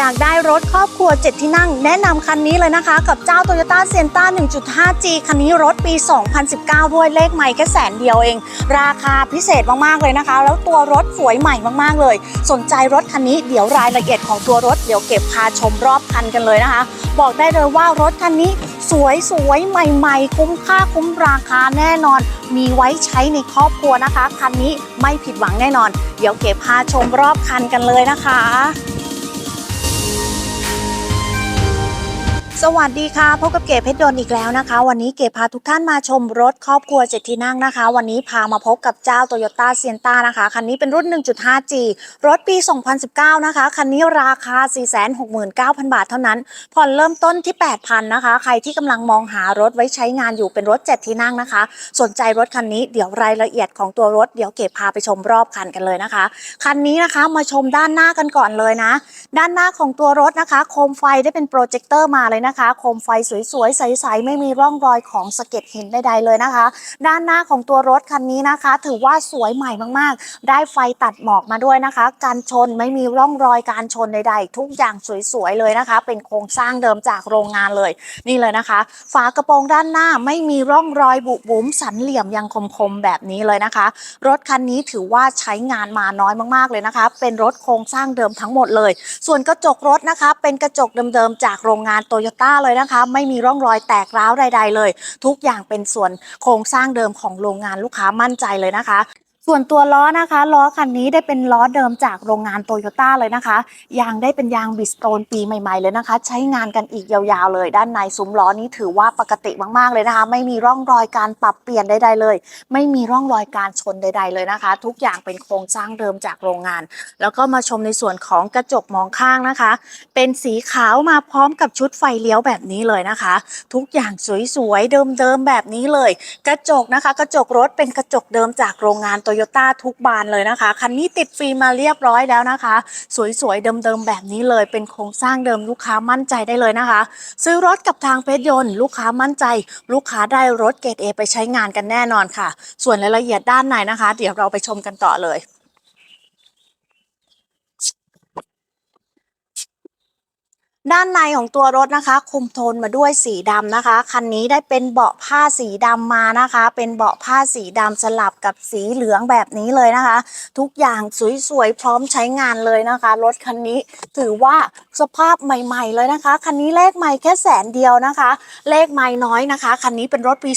อยากได้รถครอบครัว 7 ที่นั่ง แนะนำคันนี้เลยนะคะ กับเจ้า Toyota s i e n t a 1.5G คันนี้รถปี 2019 ด้วยเลขใหม่แค่แสนเดียวเอง ราคาพิเศษมาก ๆ เลยนะคะ แล้วตัวรถสวยใหม่มาก ๆ เลย สนใจรถคันนี้เดี๋ยวรายละเอียดของตัวรถเดี๋ยวเก็บพาชมรอบคันกันเลยนะคะ บอกได้เลยว่ารถคันนี้สวยสวยๆใหม่ ๆ คุ้มค่าคุ้มราคาแน่นอน มีไว้ใช้ในครอบครัวนะคะ คันนี้ไม่ผิดหวังแน่นอน เดี๋ยวเก็บพาชมรอบคันกันเลยนะคะ สวัสดีค่ะ พบกับเก๋เพชรยนอีกแล้วนะคะ วันนี้เก๋พาทุกท่านมาชมรถครอบครัวเจ็ดที่นั่งนะคะ วันนี้พามาพบกับเจ้า Toyota s i e n t a นะคะ คันนี้เป็นรุ่น 1.5G รถปี 2019 นะคะ คันนี้ราคา 469,000 บาทเท่านั้น ผ่อนเริ่มต้นที่ 8,000 นะคะ ใครที่กำลังมองหารถไว้ใช้งานอยู่เป็นรถ7ที่นั่งนะคะ สนใจรถคันนี้เดี๋ยวรายละเอียดของตัวรถเดี๋ยวเก๋พาไปชมรอบคันกันเลยนะคะ คันนี้นะคะมาชมด้านหน้ากันก่อนเลยนะ ด้านหน้าของตัวรถนะคะ โคมไฟได้เป็นโปรเจคเตอร์มาเลยนะะคะ โคมไฟสวยๆ ใสๆ ไม่มีร่องรอยของสะเก็ดหินใดๆเลยนะคะ ด้านหน้าของตัวรถคันนี้นะคะ ถือว่าสวยใหม่มากๆ ได้ไฟตัดหมอกมาด้วยนะคะ การชนไม่มีร่องรอยการชนใดๆ ทุกอย่างสวยๆ เลยนะคะ เป็นโครงสร้างเดิมจากโรงงานเลย นี่เลยนะคะ ฝากระโปรงด้านหน้าไม่มีร่องรอยบุบุ๋มสันเหลี่ยมยังคมๆ แบบนี้เลยนะคะ รถคันนี้ถือว่าใช้งานมาน้อยมากๆ เลยนะคะ เป็นรถโครงสร้างเดิมทั้งหมดเลย ส่วนกระจกรถนะคะ เป็นกระจกเดิมๆ จากโรงงานโตโยต้าเลยนะคะ ไม่มีร่องรอยแตกร้าวใด ๆ เลย ทุกอย่างเป็นส่วนโครงสร้างเดิมของโรงงานลูกค้ามั่นใจเลยนะคะ ส่วนตัวล้อนะคะล้อคันนี้ได้เป็นล้อเดิมจากโรงงานโตโยต้าเลยนะคะ ยางได้เป็นยางบิสโตนปีใหม่ ๆ เลยนะคะ ใช้งานกันอีกยาวๆเลย ด้านในซุ้มล้อนี้ถือว่าปกติมากๆเลยนะคะ ไม่มีร่องรอยการปรับเปลี่ยนใดๆเลย ไม่มีร่องรอยการชนใด ๆเลยนะคะ ทุกอย่างเป็นโครงสร้างเดิมจากโรงงาน แล้วก็มาชมในส่วนของกระจกมองข้างนะคะ เป็นสีขาวมาพร้อมกับชุดไฟเลี้ยวแบบนี้เลยนะคะ ทุกอย่างสวยๆเดิมๆแบบนี้เลย กระจกนะคะ กระจกรถเป็นกระจกเดิมจากโรงงานโตโยยต้าทุกบานเลยนะคะ คันนี้ติดฟิล์มมาเรียบร้อยแล้วนะคะ สวยๆ เดิมๆ แบบนี้เลย เป็นโครงสร้างเดิมลูกค้ามั่นใจได้เลยนะคะ ซื้อรถกับทางเพชรยนต์ ลูกค้ามั่นใจ ลูกค้าได้รถเกรดเอไปใช้งานกันแน่นอนค่ะ ส่วนรายละเอียดด้านในนะคะ เดี๋ยวเราไปชมกันต่อเลย ด้านในของตัวรถนะคะ คุมโทนมาด้วยสีดำนะคะ คันนี้ได้เป็นเบาะผ้าสีดำมานะคะ เป็นเบาะผ้าสีดำสลับกับสีเหลืองแบบนี้เลยนะคะ ทุกอย่างสวยๆพร้อมใช้งานเลยนะคะ รถคันนี้ถือว่าสภาพใหม่ ๆ เลยนะคะ คันนี้เลขใหม่แค่แสนเดียวนะคะ เลขไม่น้อยนะคะ คันนี้เป็นรถปี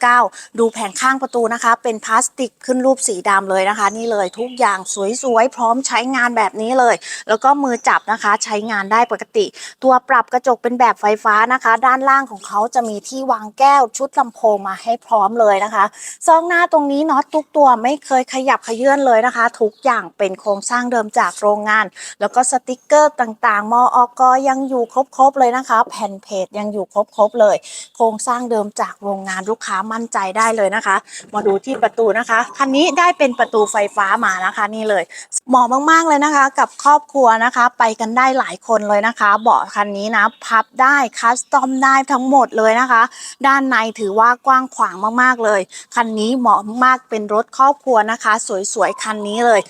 2019 ดูแผงข้างประตูนะคะ เป็นพลาสติกขึ้นรูปสีดำเลยนะคะ นี่เลยทุกอย่างสวยๆพร้อมใช้งานแบบนี้เลย แล้วก็มือจับนะคะ ใช้งานได้ปกติตัวปรับกระจกเป็นแบบไฟฟ้านะคะ ด้านล่างของเขาจะมีที่วางแก้วชุดลำโพงมาให้พร้อมเลยนะคะ ซองหน้าตรงนี้น็อตทุกตัวไม่เคยขยับขยื่นเลยนะคะ ทุกอย่างเป็นโครงสร้างเดิมจากโรงงาน แล้วก็สติกเกอร์ต่างๆ มออกยังอยู่ครบๆเลยนะคะ แผ่นเพจยังอยู่ครบๆเลย โครงสร้างเดิมจากโรงงานลูกค้ามั่นใจได้เลยนะคะ มาดูที่ประตูนะคะคันนี้ได้เป็นประตูไฟฟ้ามานะคะนี่เลย เหมาะมากๆเลยนะคะ กับครอบครัวนะคะ ไปกันได้หลายคนเลยนะคะเบาะคันนี้นะ พับได้คัสตอมได้ทั้งหมดเลยนะคะ ด้านในถือว่ากว้างขวางมากๆเลย คันนี้เหมาะมากเป็นรถครอบครัวนะคะ สวยๆ คันนี้เลย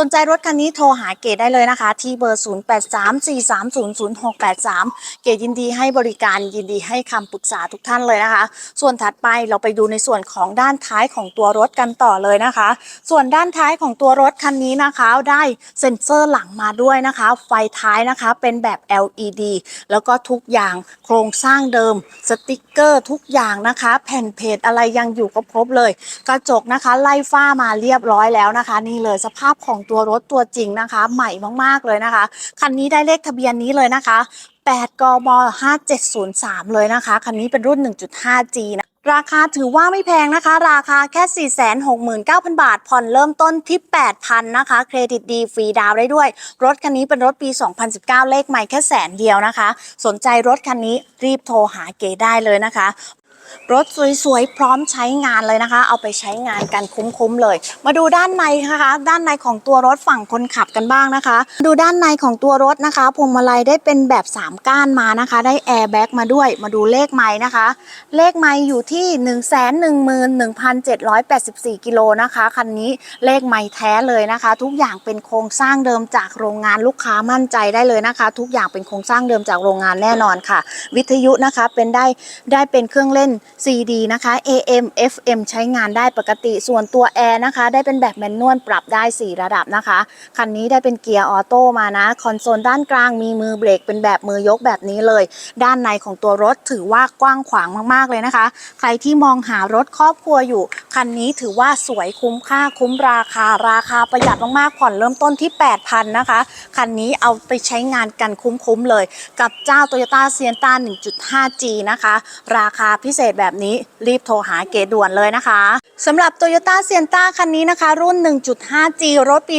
สนใจรถคันนี้โทรหาเกดได้เลยนะคะ ที่เบอร์ 0834300683 เกดยินดีให้บริการยินดีให้คำปรึกษาทุกท่านเลยนะคะ ส่วนถัดไปเราไปดูในส่วนของด้านท้ายของตัวรถกันต่อเลยนะคะ ส่วนด้านท้ายของตัวรถคันนี้นะคะ ได้เซ็นเซอร์หลังมาด้วยนะคะ ไฟท้ายนะคะเป็นแบบ LED แล้วก็ทุกอย่างโครงสร้างเดิม สติกเกอร์ทุกอย่างนะคะ แผ่นเพจอะไรยังอยู่ครบๆเลย กระจกนะคะไล่ฝ้ามาเรียบร้อยแล้วนะคะ นี่เลยสภาพของตัวรถตัวจริงนะคะ ใหม่มากๆเลยนะคะ คันนี้ได้เลขทะเบียนนี้เลยนะคะ 8 กม 5703 เลยนะคะ คันนี้เป็นรุ่น 1.5G นะราคาถือว่าไม่แพงนะคะ ราคาแค่ 469,000 บาท ผ่อนเริ่มต้นที่ 8,000 นะคะ เครดิตดีฟรีดาวน์ได้ด้วย รถคันนี้เป็นรถปี 2019 เลขใหม่แค่แสนเดียวนะคะ สนใจรถคันนี้รีบโทรหาเก๋ได้เลยนะคะ รถสวยๆ พร้อมใช้งานเลยนะคะ เอาไปใช้งานกันคุ้มๆเลย มาดูด้านในนะคะ ด้านในของตัวรถฝั่งคนขับกันบ้างนะคะ ดูด้านในของตัวรถนะคะพวงมาลัยได้เป็นแบบ 3 ก้านมานะคะ ได้แอร์แบ็กมาด้วย มาดูเลขไม้นะคะ เลขไม้อยู่ที่ 111,784 กิโลนะคะ คันนี้เลขไม้แท้เลยนะคะ ทุกอย่างเป็นโครงสร้างเดิมจากโรงงานลูกค้ามั่นใจได้เลยนะคะ ทุกอย่างเป็นโครงสร้างเดิมจากโรงงานแน่นอนค่ะ วิทยุนะคะเป็นได้ได้เป็นเครื่องเล่น CD นะคะ AM FM ใช้งานได้ปกติ ส่วนตัวแอร์นะคะ ได้เป็นแบบแมนนวลปรับได้ 4 ระดับนะคะ คันนี้ได้เป็นเกียร์ออโต้มานะ คอนโซลด้านกลางมีมือเบรกเป็นแบบมือยกแบบนี้เลย ด้านในของตัวรถถือว่ากว้างขวางมากๆเลยนะคะ ใครที่มองหารถครอบครัวอยู่ คันนี้ถือว่าสวยคุ้มค่าคุ้มราคาราคาประหยัดมากๆผ่อนเริ่มต้นที่ 8,000นะคะ คันนี้เอาไปใช้งานกันคุ้มๆเลย กับเจ้า Toyota s i e n t a 1.5G นะคะ ราคาพิเศษแบบนี้รีบโทรหาเกดด่วนเลยนะคะสำหรับ Toyota s i e n t a คันนี้นะคะ รุ่น 1.5G รถปี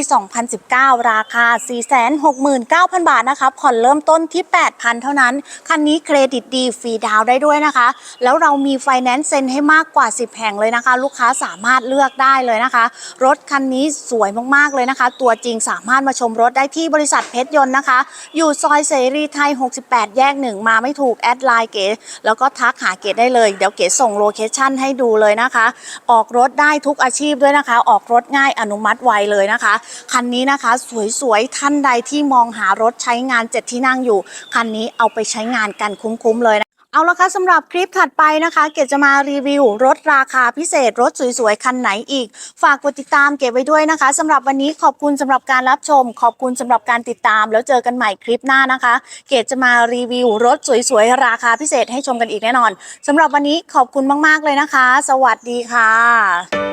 2019 ราคา 469,000 บาทนะคะ ผ่อนเริ่มต้นที่ 8,000 เท่านั้น คันนี้เครดิตดีฟรีดาวน์ได้ด้วยนะคะ แล้วเรามีไฟแนนซ์เซ็นให้มากกว่า 10 แห่งเลยนะคะ ลูกค้าสามารถเลือกได้เลยนะคะ รถคันนี้สวยมากๆเลยนะคะ ตัวจริงสามารถมาชมรถได้ที่บริษัทเพชรยนต์นะคะ อยู่ซอยเสรีไทย 68 แยกหนึ่งมาไม่ถูกแอดไลน์เก๋แล้วก็ทักหาเก๋ได้เลยเดี๋ยวเก๋ส่งโลเคชั่นให้ดูเลยนะคะ ออกรถได้ทุกอาชีพด้วยนะคะ ออกรถง่ายอนุมัติไวเลยนะคะ คันนี้นะคะสวยๆท่านใดที่มองหารถใช้งานเจ็ดที่นั่งอยู่ คันนี้เอาไปใช้งานกันคุ้มๆเลยนะ เอาละค่ะสำหรับคลิปถัดไปนะคะ เกดจะมารีวิวรถราคาพิเศษรถสวยๆ คันไหนอีก ฝากกดติดตามเก็บไว้ด้วยนะคะสำหรับวันนี้ขอบคุณสำหรับการรับชม ขอบคุณสำหรับการติดตาม แล้วเจอกันใหม่คลิปหน้านะคะ เกดจะมารีวิวรถสวยๆ ราคาพิเศษให้ชมกันอีกแน่นอนสำหรับวันนี้ขอบคุณมากๆเลยนะคะ สวัสดีค่ะ